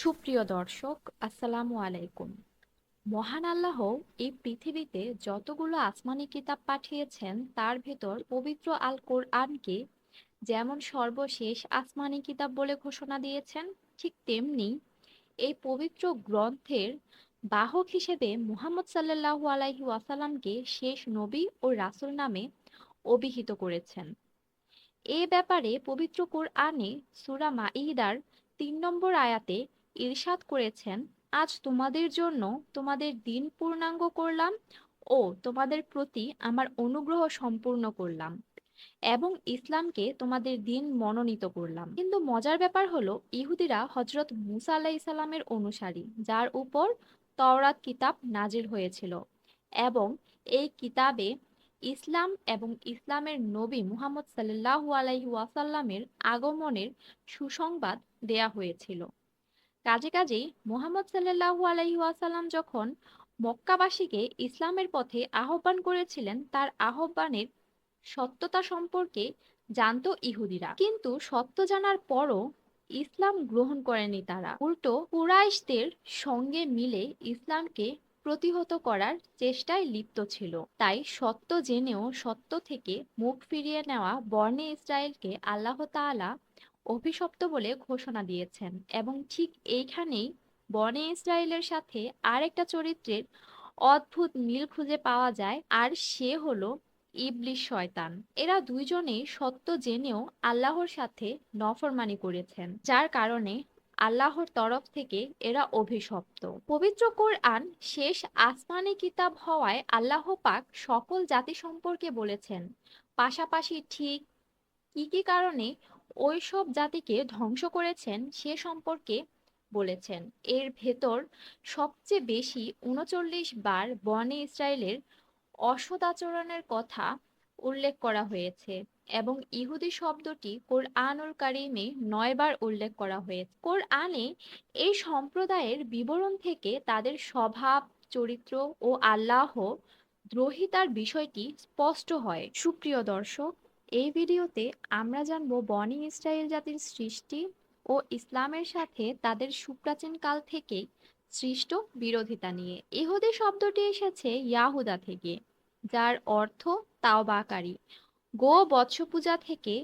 সুপ্রিয় দর্শক, আসসালামু আলাইকুম। মহান আল্লাহ এই পৃথিবীতে যতগুলো আসমানি কিতাব পাঠিয়েছেন, তার ভেতর পবিত্র আল কোরআনকে যেমন সর্বশেষ আসমানি কিতাব বলে ঘোষণা দিয়েছেন, ঠিক তেমনি এই পবিত্র গ্রন্থের বাহক হিসেবে মুহাম্মদ সাল্লাল্লাহু আলাইহি ওয়াসাল্লামকে শেষ নবী ও রাসুল নামে অভিহিত করেছেন। এ ব্যাপারে পবিত্র কোরআনে সুরা মাইদার তিন নম্বর আয়াতে ইরশাদ করেছেন, আজ তোমাদের জন্য তোমাদের দিন পূর্ণাঙ্গ করলাম ও তোমাদের প্রতি আমার অনুগ্রহ সম্পূর্ণ করলাম এবং ইসলামকে তোমাদের দিন মনোনীত করলাম। কিন্তু মজার ব্যাপার হলো, ইহুদিরা হজরত মুসা আলাহ ইসলামের অনুসারী, যার উপর তওরাত কিতাব নাজির হয়েছিল এবং এই কিতাবে ইসলাম এবং ইসলামের নবী মুহাম্মদ সাল্লাল্লাহু আলাইহি ওয়াসাল্লামের আগমনের সুসংবাদ দেয়া হয়েছিল। কাজে কাজেই মোহাম্মদ সাল্লাল্লাহু আলাইহি যখন মক্কাবাসীকে ইসলামের পথে আহ্বান করেছিলেন, তার আহ্বানের সত্যতা সম্পর্কে জানতো ইহুদিরা। কিন্তু সত্য জানার পরও ইসলাম গ্রহণ করেনি তারা। উল্টো কুরাইশদের সঙ্গে মিলে ইসলামকে প্রতিহত করার চেষ্টায় লিপ্ত ছিল। তাই সত্য জেনেও সত্য থেকে মুখ ফিরিয়ে নেওয়া বর্ণে ইসরায়েলকে আল্লাহ তাআলা অভিশপ্ত বলে ঘোষণা দিয়েছেন এবং ঠিক এইখানেই বনে ইসরায়েলের সাথে আরেকটা চরিত্রের অদ্ভুত মিল খুঁজে পাওয়া যায়, আর সে হলো ইবলিশ শয়তান। এরা দুইজনেই সত্য জেনেও আল্লাহর সাথে নফরমানি করেছেন, যার কারণে আল্লাহর তরফ থেকে এরা অভিশপ্ত। পবিত্র কোরআন শেষ আসমানি কিতাব হওয়ায় আল্লাহ পাক সকল জাতি সম্পর্কে বলেছেন, পাশাপাশি ঠিক কি কি কারণে ওই সব জাতিকে ধ্বংস করেছেন সে সম্পর্কে বলেছেন। এর ভেতর সবচেয়ে বেশি উনচল্লিশ বার বনে ইসরায়েলের অসদাচরণের কথা উল্লেখ করা হয়েছে এবং ইহুদি শব্দটি কোরআনুল কারিমে নয়বার উল্লেখ করা হয়েছে। কোরআনে এই সম্প্রদায়ের বিবরণ থেকে তাদের স্বভাব, চরিত্র ও আল্লাহ দ্রোহিতার বিষয়টি স্পষ্ট হয়। সুপ্রিয় দর্শক এই ভিডিওতে আমরা জানব বনি ইসরায়েল জাতির সৃষ্টি ও ইসলামের সাথে তাদের সুপ্রাচীন কাল থেকেই সৃষ্ট বিরোধিতা নিয়ে। ইহুদি শব্দটি এসেছে ইয়াহুদা থেকে, যার অর্থ তাওবাকারী। গো বৎস পূজা থেকে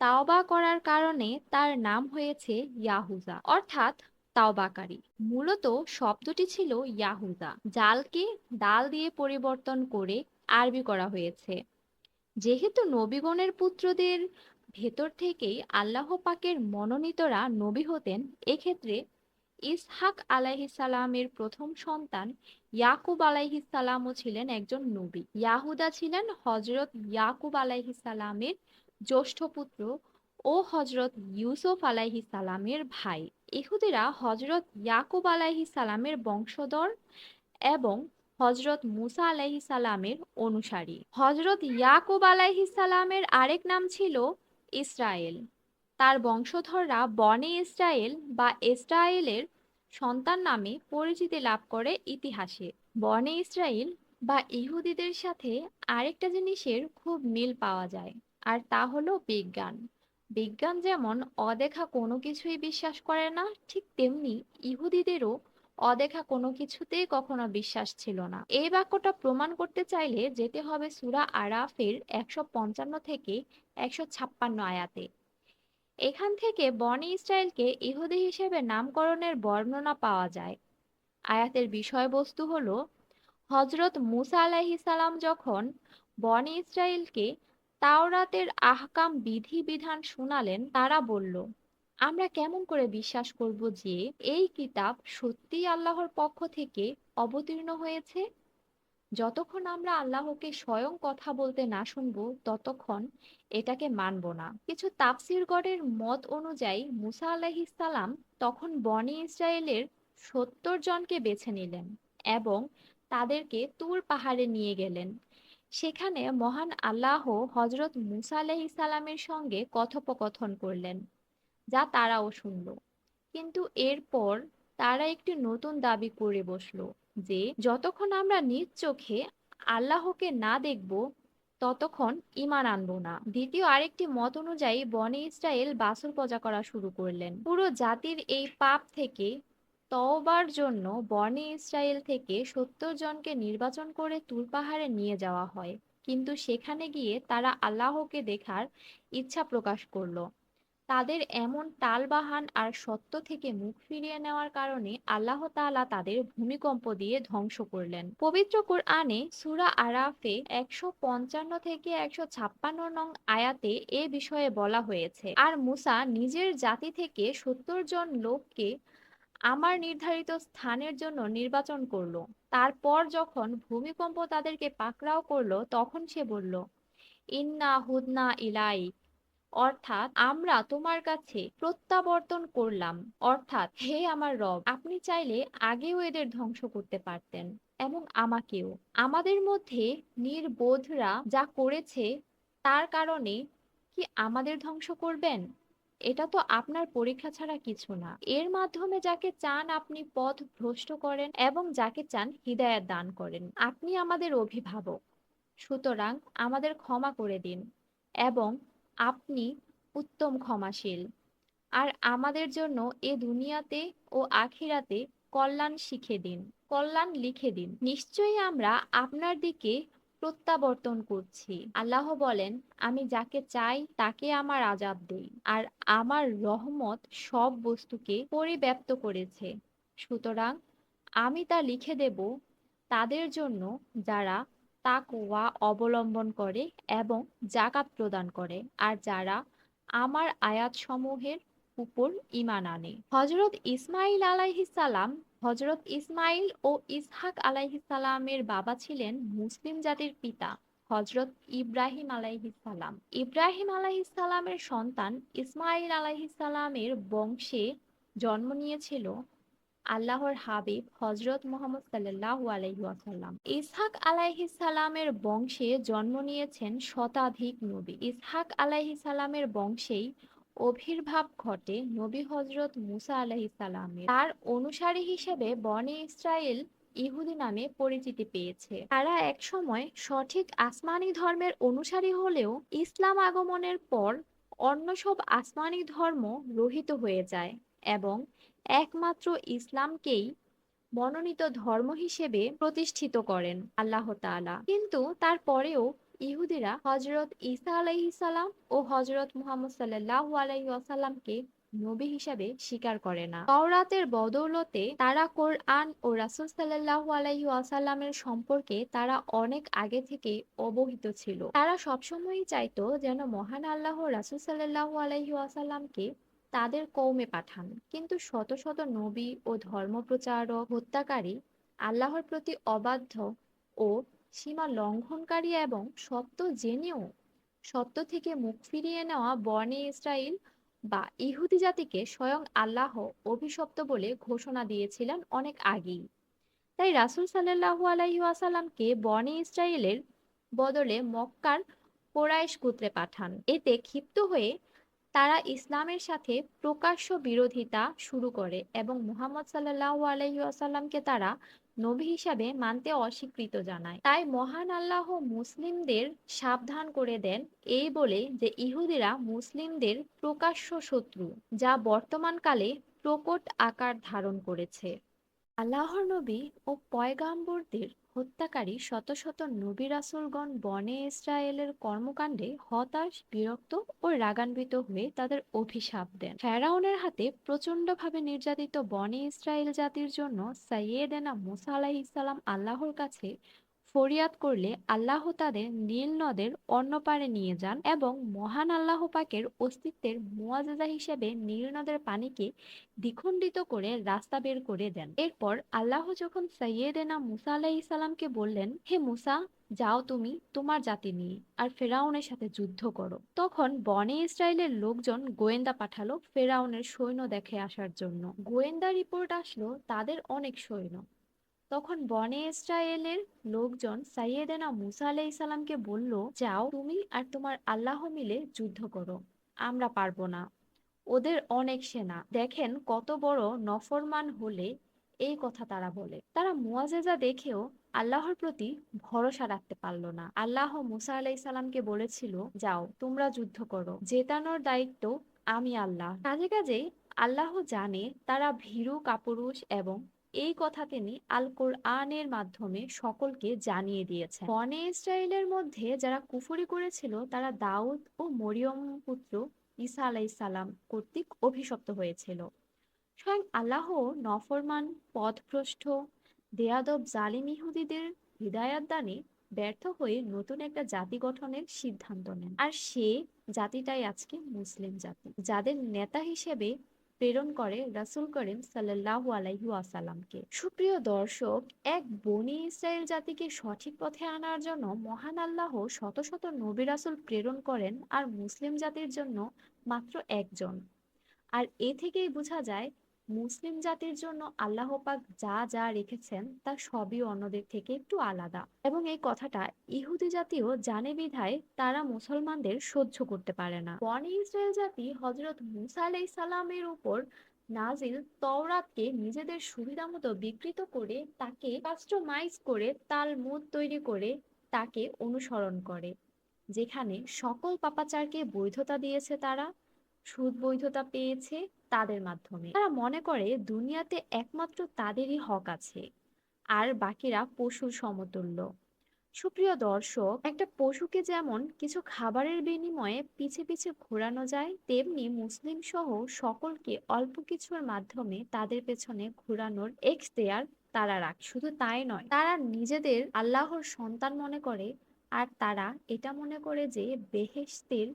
তাওবা করার কারণে তার নাম হয়েছে ইয়াহুজা অর্থাৎ তাওবাকারী। মূলত শব্দটি ছিল ইয়াহুজা জালকে ডাল দিয়ে পরিবর্তন করে আরবি করা হয়েছে। যেহেতু নবীগণের পুত্রদের ভেতর থেকেই আল্লাহ পাকের মনোনীতরা নবী হতেন, এক্ষেত্রে ইসহাক আলাইহিসালামের প্রথম সন্তান ইয়াকুব আলাইহিসালামও ছিলেন একজন নবী। ইয়াহুদা ছিলেন হজরত ইয়াকুব আলাইহিসালামের জ্যৈষ্ঠ পুত্র ও হজরত ইউসুফ আলাইহিসালামের ভাই। ইহুদিরা হজরত ইয়াকুব আলাইহিসালামের বংশধর এবং হজরত মুসা আলাইহি সালামের অনুসারী। হজরত ইয়াকুব আলাইহি সালামের আরেক নাম ছিল ইসরায়েল। তার বংশধররা বনে ইসরায়েল বা ইসরায়েলের সন্তান নামে পরিচিতি লাভ করে ইতিহাসে। বনে ইসরায়েল বা ইহুদিদের সাথে আরেকটা জিনিসের খুব মিল পাওয়া যায়, আর তা হলো বিজ্ঞান। বিজ্ঞান যেমন অদেখা কোনো কিছুই বিশ্বাস করে না, ঠিক তেমনি ইহুদিদেরও অদেখা কোনো কিছুতেই কখনো বিশ্বাস ছিল না। এই বাক্যটা প্রমাণ করতে চাইলে যেতে হবে সুরা আরাফের একশো পঞ্চান্ন থেকে একশো ছাপ্পান্ন আয়াতে। এখান থেকে বনি ইসরায়েলকে ইহুদি হিসেবে নামকরণের বর্ণনা পাওয়া যায়। আয়াতের বিষয়বস্তু হল হজরত মুসা আলাইহিসালাম যখন বনি ইসরায়েলকে তাওরাতের আহকাম বিধি বিধান শুনালেন, তারা বলল আমরা কেমন করে বিশ্বাস করব যে এই কিতাব সত্যিই আল্লাহর পক্ষ থেকে অবতীর্ণ হয়েছে? যতক্ষণ আমরা আল্লাহকে স্বয়ং কথা বলতে না শুনব, ততক্ষণ এটাকে মানব না। কিছু তাফসিরগণের মত অনুযায়ী মুসা আলাহিসাল্লাম তখন বনি ইসরায়েলের সত্তর জনকে বেছে নিলেন এবং তাদেরকে তুর পাহাড়ে নিয়ে গেলেন। সেখানে মহান আল্লাহ হজরত মুসা আলাহিসাল্লামের সঙ্গে কথোপকথন করলেন। যা তারাও শুনল। কিন্তু এরপর তারা একটি নতুন দাবি করে বসল যে, যতক্ষণ আমরা নিজ চোখে আল্লাহকে না দেখব, ততক্ষণ ইমান আনব না। দ্বিতীয় আরেকটি মত অনুযায়ী বনে ইসরায়েল বাসুর পজা করা শুরু করলেন। পুরো জাতির এই পাপ থেকে তওবার জন্য বনে ইসরায়েল থেকে সত্তর জনকে নির্বাচন করে তুর পাহাড়ে নিয়ে যাওয়া হয়। কিন্তু সেখানে গিয়ে তারা আল্লাহকে দেখার ইচ্ছা প্রকাশ করল। তাদের এমন টালবাহান আর সত্য থেকে মুখ ফিরিয়ে নেওয়ার কারণে আল্লাহ তাআলা তাদের ভূমিকম্প দিয়ে ধ্বংস করলেন। পবিত্র কোরআনে সূরা আরাফে একশো পঞ্চান্ন থেকে একশো ছাপ্পান্ন নং আয়াতে এ বিষয়ে বলা হয়েছে, আর মুসা নিজের জাতি থেকে সত্তর জন লোককে আমার নির্ধারিত স্থানের জন্য নির্বাচন করল। তারপর যখন ভূমিকম্প তাদেরকে পাকড়াও করল, তখন সে বলল, ইন্না হুদনা ইলাই অর্থাৎ আমরা তোমার কাছে প্রত্যাবর্তন করলাম। অর্থাৎ হে আমার রব, আপনি চাইলে আগেও এদের ধ্বংস করতে পারতেন এবং আমাকেও। আমাদের মধ্যে নির্বোধরা যা করেছে, তার কারণে কি আমাদের ধ্বংস করবেন? এটা তো আপনার পরীক্ষা ছাড়া কিছু না। এর মাধ্যমে যাকে চান আপনি পথ ভ্রষ্ট করেন এবং যাকে চান হিদায়াত দান করেন। আপনি আমাদের অভিভাবক। সুতরাং আমাদের ক্ষমা করে দিন এবং আপনি উত্তম ক্ষমাশীল। আর আমাদের জন্য এ দুনিয়াতে ও আখিরাতে কল্যাণ শিখে দিন, কল্যাণ লিখে দিন। নিশ্চয়ই আমরা আপনার দিকে প্রত্যাবর্তন করছি। আল্লাহ বলেন, আমি যাকে চাই তাকে আমার আজাব দেই, আর আমার রহমত সব বস্তুকে পরিব্যাপ্ত করেছে। সুতরাং আমি তা লিখে দেব তাদের জন্য যারা তাকওয়া অবলম্বন করে এবং জাকাত প্রদান করে, আর যারা আমার আয়াতসমূহের উপর ইমান আনে। হযরত ইসমাইল আলাইহিস সালাম, হযরত ইসমাঈল ও ইসহাক আলাইহিস সালামের বাবা ছিলেন মুসলিম জাতির পিতা, হযরত ইব্রাহিম আলাইহিস সালাম। ইব্রাহিম আলাইহিস সালামের সন্তান ইসমাইল আলাইহিস সালামের বংশে জন্ম নিয়েছিল আল্লাহর হাবিব হজরত মোহাম্মদ সাল্লাল্লাহু আলাইহি ওয়াসাল্লাম। ইসহাক আলাইহিস সালামের বংশে জন্ম নিয়েছেন শতাধিক নবী। ইসহাক আলাইহিস সালামের বংশেই আবির্ভাব ঘটে নবী হজরত মুসা আলাইহিস সালামের। তার অনুসারী হিসেবে বনে ইসরায়েল ইহুদি নামে পরিচিতি পেয়েছে। তারা একসময় সঠিক আসমানি ধর্মের অনুসারী হলেও ইসলাম আগমনের পর অন্য সব আসমানি ধর্ম রহিত হয়ে যায় এবং একমাত্র ইসলামকেই মনোনীত ধর্ম হিসেবে প্রতিষ্ঠিত করেন আল্লাহ তাআলা। কিন্তু তারপরেও ইহুদিরা হজরত ঈসা আলাইহিস সালাম ও হজরত মুহাম্মদ সাল্লাল্লাহু আলাইহি ওয়াসাল্লামকে নবী হিসাবে স্বীকার করে না। তাওরাতের বদৌলতে তারা কোরআন ও রাসূল সাল্লাল্লাহু আলাইহি ওয়াসাল্লামের সম্পর্কে তারা অনেক আগে থেকে অবহিত ছিল। তারা সবসময়ই চাইতো যেন মহান আল্লাহ রাসূল সাল্লাল্লাহু আলাইহি ওয়াসাল্লামকে তাদের কওমে পাঠান। কিন্তু শত শত নবী ও ধর্মপ্রচারক, হত্যাকারী আল্লাহর প্রতি অবাধ্য ও সীমা লঙ্ঘনকারী এবং সত্য জেনেও সত্য থেকে মুখ ফিরিয়ে নেওয়া বনে ইসরাইল বা ইহুদি জাতিকে স্বয়ং আল্লাহ অভিশপ্ত বলে ঘোষণা দিয়েছিলেন অনেক আগেই। তাই রাসূল সাল্লাল্লাহু আলাইহি ওয়াসাল্লামকে বনে ইসরায়েলের বদলে মক্কার কোরাইশ গোত্রে পাঠান। এতে ক্ষিপ্ত হয়ে তারা ইসলামের সাথে প্রকাশ্য বিরোধিতা শুরু করে এবং মুহাম্মদ সাল্লাহ আলাইহি ওয়াসাল্লামকে তারা নবী হিসাবে মানতে অস্বীকৃত জানায়। তাই মহান আল্লাহ মুসলিমদের সাবধান করে দেন এই বলে যে ইহুদিরা মুসলিমদের প্রকাশ্য শত্রু, যা বর্তমানকালে প্রকট আকার ধারণ করেছে। আল্লাহর নবী ও পয়গাম্বরদের হত্যাকারী শত শত নবী রাসুলগণ বনে ইসরায়েলের কর্মকাণ্ডে হতাশ, বিরক্ত ও রাগান্বিত হয়ে তাদের অভিশাপ দেন। ফেরাউনের হাতে প্রচণ্ডভাবে নির্যাতিত বনে ইসরায়েল জাতির জন্য সাইয়েদেনা মুসা আলাইহিস ইসালাম আল্লাহর কাছে ফরিয়াদ করলে আল্লাহ তাদের নীল নদের অন্য পারে নিয়ে যান এবং মহান আল্লাহ পাকের অস্তিত্বের মুআজিজা হিসেবে নীল নদের পানিকে দ্বিখণ্ডিত করে রাস্তা বের করে দেন। এরপর আল্লাহ যখন সাইয়েদেনা মুসা আলাইহিস সালামকে বললেন, হে মুসা, যাও তুমি তোমার জাতি নিয়ে আর ফেরাউনের সাথে যুদ্ধ করো। তখন বনে ইসরায়েলের লোকজন গোয়েন্দা পাঠালো ফেরাউনের সৈন্য দেখে আসার জন্য। গোয়েন্দা রিপোর্ট আসলো তাদের অনেক সৈন্য। তখন বনে ইসরায়েলের লোকজন সাইয়েদেনা মুসা আলাইহিস সালামকে বলল, যাও তুমি আর তোমার আল্লাহ মিলে যুদ্ধ করো, আমরা পারব না। ওদের অনেক সেনা। দেখেন কত বড় নফরমান হলে এই কথা তারা বলে। তারা মুআজিজা দেখেও আল্লাহর প্রতি ভরসা রাখতে পারল না। আল্লাহ মুসা আলাইহিস সালামকে বলেছিল, যাও, তোমরা যুদ্ধ করো। জেতানোর দায়িত্ব আমি আল্লাহ। কাজে কাজে আল্লাহ জানে তারা ভীরু কাপুরুষ এবং এই কথা তিনি আল কোরআনের মাধ্যমে সকলকে জানিয়ে দিয়েছেন বনে ইসরায়েলের মধ্যে যারা কুফরি করেছিল, তারা দাউদ ও মরিয়ম পুত্র ঈসা আলাইসাল্লাম কর্তৃক অভিশপ্ত হয়েছিল। স্বয়ং আল্লাহ নফরমান, পথভ্রষ্ট দেয়াদব জালিম ইহুদিদের হৃদায়াত দানে ব্যর্থ হয়ে নতুন একটা জাতি গঠনের সিদ্ধান্ত নেন। আর সে জাতিটাই আজকে মুসলিম জাতি, যাদের নেতা হিসেবে প্রেরণ করে রাসুল করিম সাল্লাল্লাহু আলাইহু আসালামকে সুপ্রিয় দর্শক, এক বনি ইসরায়েল জাতিকে সঠিক পথে আনার জন্য মহান আল্লাহ শত শত নবী রাসুল প্রেরণ করেন আর মুসলিম জাতির জন্য মাত্র একজন। আর এ থেকেই বোঝা যায় মুসলিম জাতির জন্য আল্লাহ পাক যা যা রেখেছেন তা সবই অন্যদের থেকে একটু আলাদা। এবং এই কথাটা ইহুদি জাতিও জানে বিধায় তারা মুসলমানদের সহ্য করতে পারে না। বনি ইসরায়েল জাতি হজরত মুসা আলাইহিস সালামের উপর নাজিল তওরাতকে নিজেদের সুবিধা মতো বিকৃত করে তাকে কাস্টমাইজ করে তাল মুদ তৈরি করে তাকে অনুসরণ করে, যেখানে সকল পাপাচারকে বৈধতা দিয়েছে তারা। সুদ বৈধতা পেয়েছে তাদের মাধ্যমে। তারা মনে করে দুনিয়াতে একমাত্র তাদেরই হক আছে, আর বাকিরা পশুর সমতুল্য। সুপ্রিয় দর্শক, একটা পশুকে যেমন কিছু খাবারের বিনিময়ে পিছে পিছে ঘোরানো যায়, তেমনি মুসলিম সহ সকলকে অল্প কিছুর মাধ্যমে তাদের পেছনে ঘোরানোর এখতিয়ার তারা রাখ। শুধু তাই নয়, তারা নিজেদের আল্লাহর সন্তান মনে করে, আর তারা এটা মনে করে যে বেহেশতের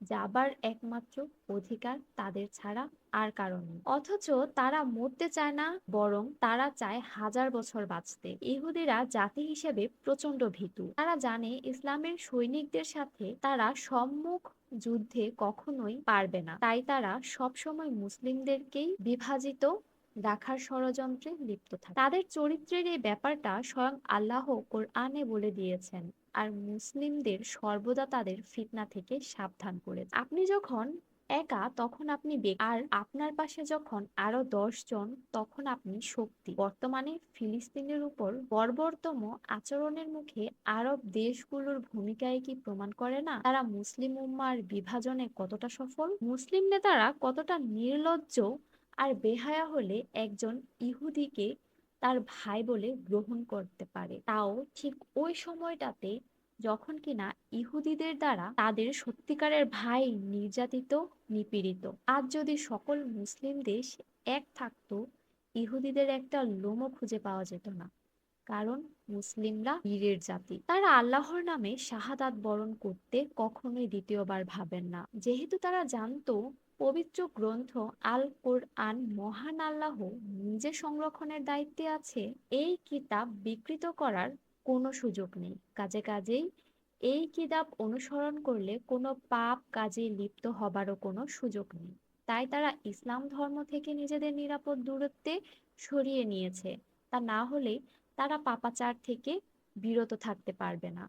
যাবার একমাত্র অধিকার তাদের ছাড়া আর কারও নেই। অথচ তারা মরতে চায় না, বরং তারা চায় হাজার বছর বাঁচতে। ইহুদিরা জাতি হিসেবে প্রচণ্ড ভীতু। তারা জানে ইসলামের সৈনিকদের সাথে তারা সম্মুখ যুদ্ধে কখনোই পারবে না। তাই তারা সবসময় মুসলিমদেরকেই বিভাজিত রাখার ষড়যন্ত্রে লিপ্ত থাকে। তাদের চরিত্রের এই ব্যাপারটা স্বয়ং আল্লাহ কোরআনে বলে দিয়েছেন। আর মুসলিমদের সর্বদা তাদের ফিতনা থেকে সাবধান করে আপনি যখন একা, তখন আপনি আর আপনার পাশে যখন আরও দশ জন তখন আপনি শক্তি। বর্তমানে ফিলিস্তিনের উপর বর্বরতম আচরণের মুখে আরব দেশগুলোর ভূমিকায় কি প্রমাণ করে না? তারা মুসলিম উম্মার বিভাজনে কতটা সফল? মুসলিম নেতারা কতটা নির্লজ্জ আর বেহায়া হলে একজন ইহুদিকে তার ভাই বলে গ্রহণ করতে পারে। তাও ঠিক ওই সময়টাতে যখন কিনা ইহুদিদের দ্বারা তাদের সত্যিকারের ভাই নির্যাতিত, নিপীড়িত। আজ যদি সকল মুসলিম দেশ এক থাকতো, ইহুদিদের একটা লোমও খুঁজে পাওয়া যেত না। কারণ মুসলিমরা বীরের জাতি। তারা আল্লাহর নামে শাহাদাত বরণ করতে কখনোই দ্বিতীয়বার ভাবেন না। যেহেতু তারা জানতো পবিত্র গ্রন্থ আল কোরআন মহান আল্লাহ নিজে সংরক্ষণের দায়িত্বে আছে, এই কিতাব বিকৃত করার কোনো সুযোগ নেই। কাজে কাজেই এই কিতাব অনুসরণ করলে কোনো পাপ কাজে লিপ্ত হবারও কোনো সুযোগ নেই। তাই তারা ইসলাম ধর্ম থেকে নিজেদের নিরাপদ দূরত্বে সরিয়ে নিয়েছে। তা না হলে তারা পাপাচার থেকে বিরত থাকতে পারবে না।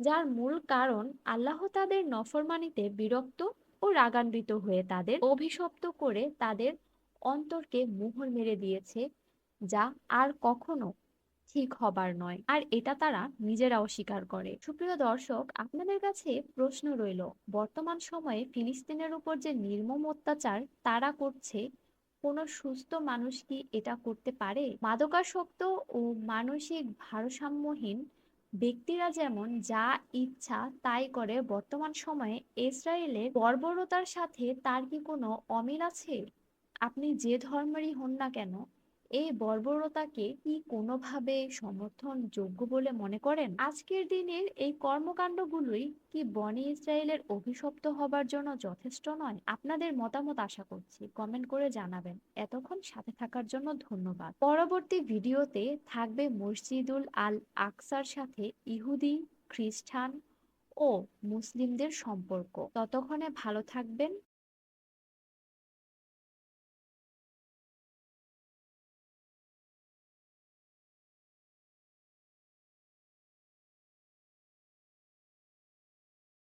যার মূল কারণ আল্লাহ তাদের নফরমানিতে বিরক্ত ও রাগান্বিত হয়ে তাদের অভিশপ্ত করে তাদের অন্তরকে মোহর মেরে দিয়েছে, যা আর কখনো ঠিক হবার নয়। আর এটা তারা নিজেরাও স্বীকার করে। সুপ্রিয় দর্শক, আপনাদের কাছে প্রশ্ন রইল, বর্তমান সময়ে ফিলিস্তিনের উপর যে নির্মম অত্যাচার তারা করছে, কোনো সুস্থ মানুষ কি এটা করতে পারে? মাদকাসক্ত ও মানসিক ভারসাম্যহীন ব্যক্তিরা যেমন যা ইচ্ছা তাই করে, বর্তমান সময়ে ইসরায়েলের বর্বরতার সাথে তার কি কোনো অমিল আছে? আপনি যে ধর্মেরই হন না কেন এই বর্বরতাকে কি কোনোভাবে সমর্থনযোগ্য বলে মনে করেন? আজকের দিনের এই কর্মকাণ্ডগুলোই কি বনি ইসরায়েলের অভিশপ্ত হবার জন্য যথেষ্ট নয়? আপনাদের মতামত আশা করছি। কমেন্ট করে জানাবেন। এতক্ষণ সাথে থাকার জন্য ধন্যবাদ। পরবর্তী ভিডিওতে থাকবে মসজিদুল আল আকসার সাথে ইহুদি, খ্রিস্টান ও মুসলিমদের সম্পর্ক। ততক্ষণে ভালো থাকবেন।